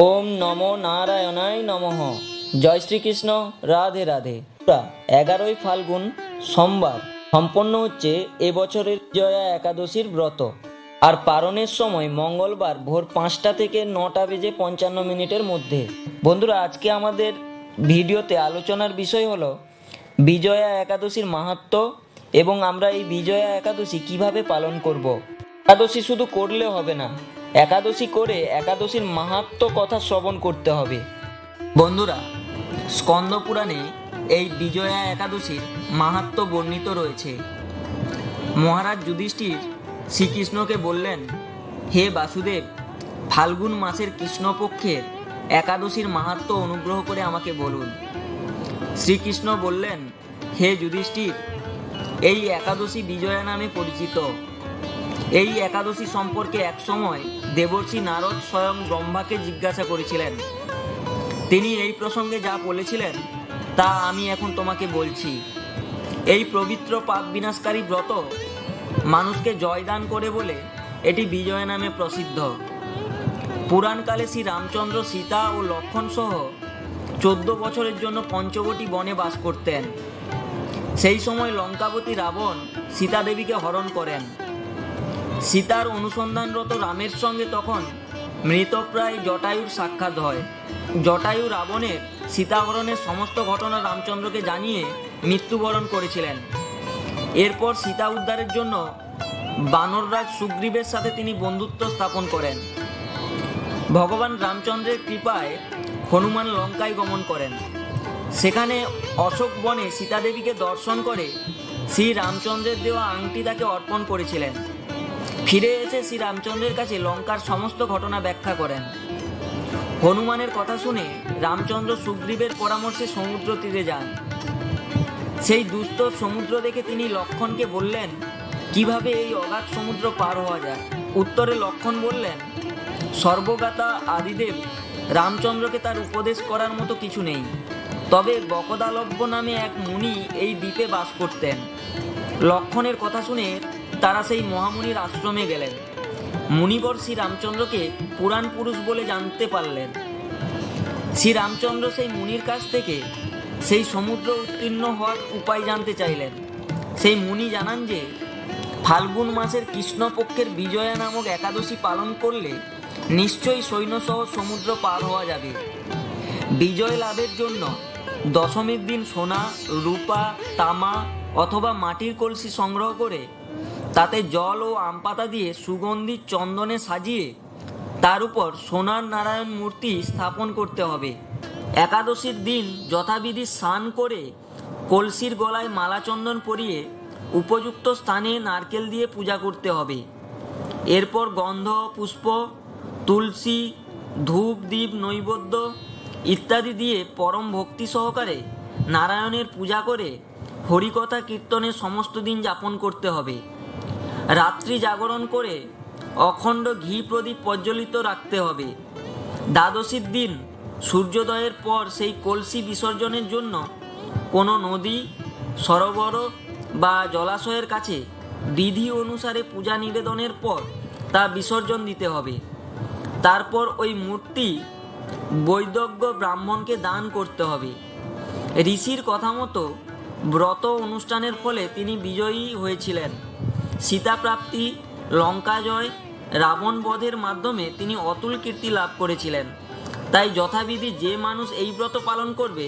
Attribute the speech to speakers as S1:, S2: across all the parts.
S1: ওম নমো নারায়ণায় নমঃ। জয় শ্রীকৃষ্ণ, রাধে রাধে। এগারোই ফাল্গুন, সোমবার। সম্পন্ন হচ্ছে এবছরের জয়া একাদশীর ব্রত। আর পারণের সময় মঙ্গলবার ভোর পাঁচটা থেকে নটা বেজে পঞ্চান্ন মিনিটের মধ্যে। বন্ধুরা, আজকে আমাদের ভিডিওতে আলোচনার বিষয় হলো বিজয়া একাদশীর মাহাত্ম্য এবং আমরা এই বিজয়া একাদশী কীভাবে পালন করব। একাদশী শুধু করলে হবে না একাদশী করে একাদশীর মাহাত্ম্য কথা শ্রবণ করতে হবে। বন্ধুরা, স্কন্দ পুরাণে এই বিজয়া একাদশীর মাহাত্ম্য বর্ণিত রয়েছে। মহারাজ যুধিষ্ঠির শ্রীকৃষ্ণকে বললেন, হে বাসুদেব, ফাল্গুন মাসের কৃষ্ণপক্ষের একাদশীর মাহাত্ম্য অনুগ্রহ করে আমাকে বলুন। শ্রীকৃষ্ণ বললেন, হে যুধিষ্ঠির, এই একাদশী বিজয়া নামে পরিচিত। এই একাদশী সম্পর্কে একসময় দেবর্ষি নারদ স্বয়ং ব্রহ্মাকে জিজ্ঞাসা করেছিলেন। তিনি এই প্রসঙ্গে যা বলেছিলেন, তা আমি এখন তোমাকে বলছি। এই পবিত্র পাপ বিনাশকারী ব্রত মানুষকে জয়দান করে বলে এটি বিজয় নামে প্রসিদ্ধ। পুরাণকালে শ্রী রামচন্দ্র সীতা ও লক্ষণ সহ চোদ্দ বছরের জন্য পঞ্চবটী বনে বাস করতেন। সেই সময় লঙ্কাবতী রাবণ সীতা দেবীকে হরণ করেন। সীতার অনুসন্ধানরত রামের সঙ্গে তখন মৃতপ্রায় জটায়ুর সাক্ষাৎ হয়। জটায়ু রাবণের সীতাহরণের সমস্ত ঘটনা রামচন্দ্রকে জানিয়ে মৃত্যুবরণ করেছিলেন। এরপর সীতা উদ্ধারের জন্য বানররাজ সুগ্রীবের সাথে তিনি বন্ধুত্ব স্থাপন করেন। ভগবান রামচন্দ্রের কৃপায় হনুমান লঙ্কায় গমন করেন। সেখানে অশোক বনে সীতাদেবীকে দর্শন করে শ্রী রামচন্দ্রের দেওয়া আংটি তাকে অর্পণ করেছিলেন। ফিরে এসে শ্রী রামচন্দ্রের কাছে লঙ্কার সমস্ত ঘটনা ব্যাখ্যা করেন। হনুমানের কথা শুনে রামচন্দ্র সুগ্রীবের পরামর্শে সমুদ্র তীরে যান। সেই দুস্তর সমুদ্র দেখে তিনি লক্ষণকে বললেন, কীভাবে এই অগাধ সমুদ্র পার হওয়া যায়? উত্তরে লক্ষণ বললেন সর্বগাতা আদিদেব, রামচন্দ্রকে তার উপদেশ করার মতো কিছু নেই। তবে বকদালব্য নামে এক মুনি এই দ্বীপে বাস করতেন। লক্ষণের কথা শুনে তারা সেই মহামুনির আশ্রমে গেলেন। মুনিবর শ্রী রামচন্দ্রকে পুরাণ পুরুষ বলে জানতে পারলেন। শ্রী রামচন্দ্র সেই মুনির কাছ থেকে সেই সমুদ্র উত্তীর্ণ হওয়ার উপায় জানতে চাইলেন। সেই মুনি জানান যে, ফাল্গুন মাসের কৃষ্ণপক্ষের বিজয়া নামক একাদশী পালন করলে নিশ্চয়ই সৈন্যসহ সমুদ্র পার হওয়া যাবে। বিজয় লাভের জন্য দশমীর দিন সোনা, রূপা, তামা অথবা মাটির কলসি সংগ্রহ করে তাতে জল ও আম পাতা দিয়ে সুগন্ধি চন্দনে সাজিয়ে তার উপর সোনার নারায়ণ মূর্তি স্থাপন করতে হবে। একাদশীর দিন যথাবিধি স্নান করে কলসির গলায় মালা চন্দন পরিয়ে উপযুক্ত স্থানে নারকেল দিয়ে পূজা করতে হবে। এরপর গন্ধ, পুষ্প, তুলসী, ধূপ দ্বীপ নৈবেদ্য ইত্যাদি দিয়ে পরম ভক্তি সহকারে নারায়ণের পূজা করে হরিকথা কীর্তনে সমস্ত দিন যাপন করতে হবে। রাত্রি জাগরণ করে অখণ্ড ঘি প্রদীপ প্রজ্বলিত রাখতে হবে। দ্বাদশীর দিন, সূর্যোদয়ের পর সেই কলসি বিসর্জনের জন্য কোনো নদী, সরোবর বা জলাশয়ের কাছে বিধি অনুসারে পূজা নিবেদনের পর তা বিসর্জন দিতে হবে। তারপর ওই মূর্তি বৈদজ্ঞ ব্রাহ্মণকে দান করতে হবে। ঋষির কথা মতো ব্রত অনুষ্ঠানের ফলে তিনি বিজয়ী হয়েছিলেন। সীতাপ্রাপ্তি লঙ্কা জয় রাবণ বধের মাধ্যমে তিনি অতুল কীর্তি লাভ করেছিলেন। তাই যথাবিধি যে মানুষ এই ব্রত পালন করবে,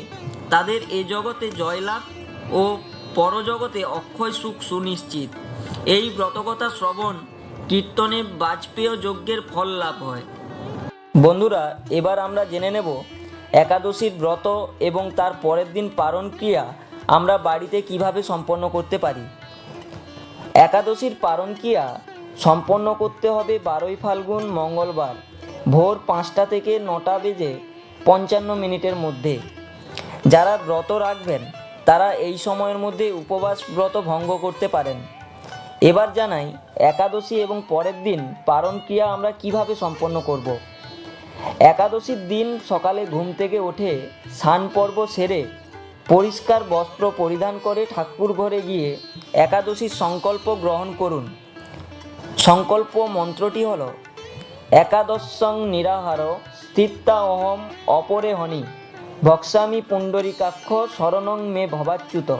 S1: তাদের এ জগতে জয়লাভ ও পরজগতে অক্ষয় সুখ সুনিশ্চিত। এই ব্রতকথা শ্রবণ, কীর্তনে বাজপেয় যজ্ঞের ফল লাভ হয়। বন্ধুরা, এবার আমরা জেনে নেব, একাদশীর ব্রত এবং তার পরের দিন পারণ ক্রিয়া আমরা বাড়িতে কীভাবে সম্পন্ন করতে পারি। একাদশীর পারণ ক্রিয়া সম্পন্ন করতে হবে বারোই ফাল্গুন মঙ্গলবার ভোর পাঁচটা থেকে নটা বেজে পঞ্চান্ন মিনিটের মধ্যে যারা ব্রত রাখবেন, তারা এই সময়ের মধ্যে উপবাস ব্রত ভঙ্গ করতে পারেন এবার জানাই, একাদশী এবং পরের দিন পারণ ক্রিয়া আমরা কীভাবে সম্পন্ন করব। একাদশীর দিন সকালে ঘুম থেকে ওঠে স্নান পর্ব সেরে পরিষ্কার বস্ত্র পরিধান করে ঠাকুর ঘরে গিয়ে একাদশীর সংকল্প গ্রহণ করুন। সংকল্প মন্ত্রটি হল, একাদশং নিরাহার স্থিত্তা অহম অপরে হনি, ভক্সামি পুণ্ডরিকাক্ষ শরণং মে ভবাচ্যুত।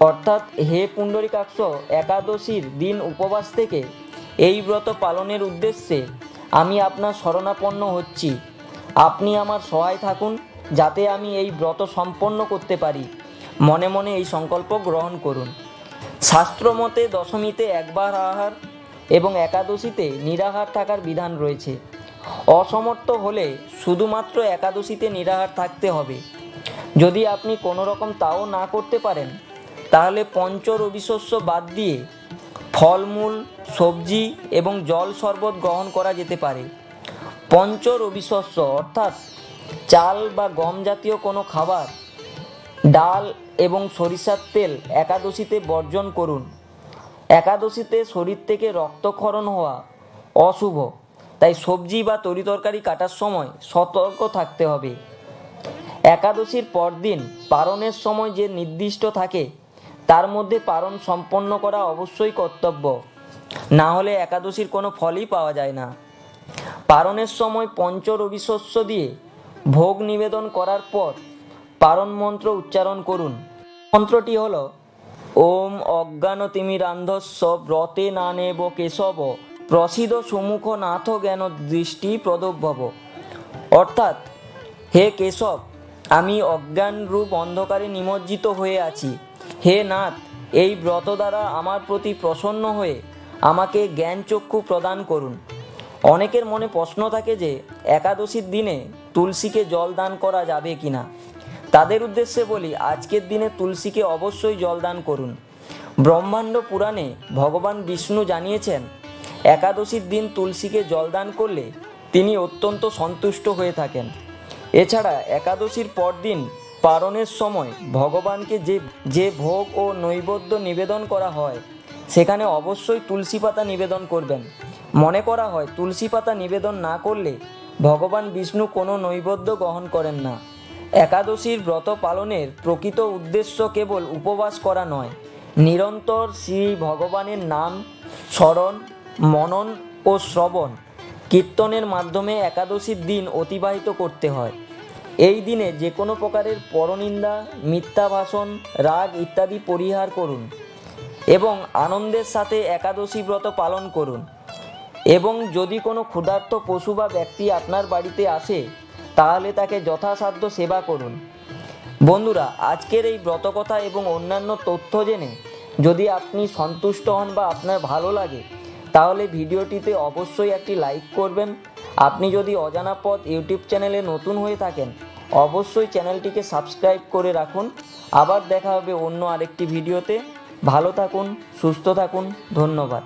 S1: অর্থাৎ, হে পুণ্ডরিকাক্ষ, একাদশীর দিন উপবাস থেকে এই ব্রত পালনের উদ্দেশ্যে আমি আপনার শরণাপন্ন হচ্ছি। আপনি আমার সহায় থাকুন। যাতে আমি এই ব্রত সম্পন্ন করতে পারি। মনে মনে এই সংকল্প গ্রহণ করুন। শাস্ত্রমতে দশমীতে একবার আহার এবং একাদশীতে নিরাহার থাকার বিধান রয়েছে। অসমর্থ হলে শুধুমাত্র একাদশীতে নিরাহার থাকতে হবে। যদি আপনি কোনো রকম তাও না করতে পারেন, তাহলে পঞ্চ রবিশস্য বাদ দিয়ে ফলমূল, সবজি এবং জল শরবত গ্রহণ করা যেতে পারে। পঞ্চ রবিশস্য অর্থাৎ চাল বা গম জাতীয় কোনো খাবার, ডাল এবং সরিষার তেল একাদশীতে বর্জন করুন। একাদশীতে শরীর থেকে রক্তক্ষরণ হওয়া অশুভ, তাই সবজি বা তরিতরকারি কাটার সময় সতর্ক থাকতে হবে। একাদশীর পরদিন পারণের সময় যে নির্দিষ্ট থাকে, তার মধ্যে পারণ সম্পন্ন করা অবশ্যই কর্তব্য। না হলে একাদশীর কোনো ফলই পাওয়া যায় না। পারণের সময় পঞ্চ রবিশস্য দিয়ে ভোগ নিবেদন করার পর পারণ মন্ত্র উচ্চারণ করুন। মন্ত্রটি হল, ওম অজ্ঞানতিমিরান্ধস্য ব্রতে না নেব কেশব প্রসিদ সুমুখ নাথ জ্ঞান দৃষ্টি প্রদভব অর্থাৎ, হে কেশব, আমি অজ্ঞান রূপ অন্ধকারে নিমজ্জিত হয়ে আছি। হে নাথ, এই ব্রত দ্বারা আমার প্রতি প্রসন্ন হয়ে আমাকে জ্ঞানচক্ষু প্রদান করুন। অনেকের মনে প্রশ্ন থাকে যে, একাদশীর দিনে তুলসীকে জল দান করা যাবে কিনা? তাদের উদ্দেশ্যে বলি, আজকের দিনে তুলসীকে অবশ্যই জল দান করুন। ব্রহ্মাণ্ড পুরাণে ভগবান বিষ্ণু জানিয়েছেন, একাদশীর দিন তুলসীকে জল দান করলে তিনি অত্যন্ত সন্তুষ্ট হয়ে থাকেন। এছাড়া একাদশীর পরদিন পারণের সময় ভগবানকে যে যে ভোগ ও নৈবেদ্য নিবেদন করা হয়, সেখানে অবশ্যই তুলসী পাতা নিবেদন করবেন। মনে করা হয়, তুলসী পাতা নিবেদন না করলে ভগবান বিষ্ণু কোনো নৈবেদ্য গ্রহণ করেন না। একাদশীর ব্রত পালনের প্রকৃত উদ্দেশ্য কেবল উপবাস করা নয়, নিরন্তর শ্রী ভগবানের নাম স্মরণ, মনন ও শ্রবণ, কীর্তনের মাধ্যমে একাদশীর দিন অতিবাহিত করতে হয়। এই দিনে যে কোনো প্রকারের পরনিন্দা মিথ্যা ভাষণ রাগ ইত্যাদি পরিহার করুন এবং আনন্দের সাথে একাদশী ব্রত পালন করুন। এবং যদি কোনো ক্ষুধার্ত পশু বা ব্যক্তি আপনার বাড়িতে আসে, তাহলে তাকে যথাসাধ্য সেবা করুন। বন্ধুরা, আজকের এই ব্রতকথা এবং অন্যান্য তথ্য জেনে যদি আপনি সন্তুষ্ট হন বা আপনার ভালো লাগে, তাহলে ভিডিওটিতে অবশ্যই একটি লাইক করবেন। আপনি যদি অজানা পথ ইউটিউব চ্যানেলে নতুন হয়ে থাকেন, অবশ্যই চ্যানেলটিকে সাবস্ক্রাইব করে রাখুন। আবার দেখা হবে অন্য আরেকটি ভিডিওতে। ভালো থাকুন, সুস্থ থাকুন। ধন্যবাদ।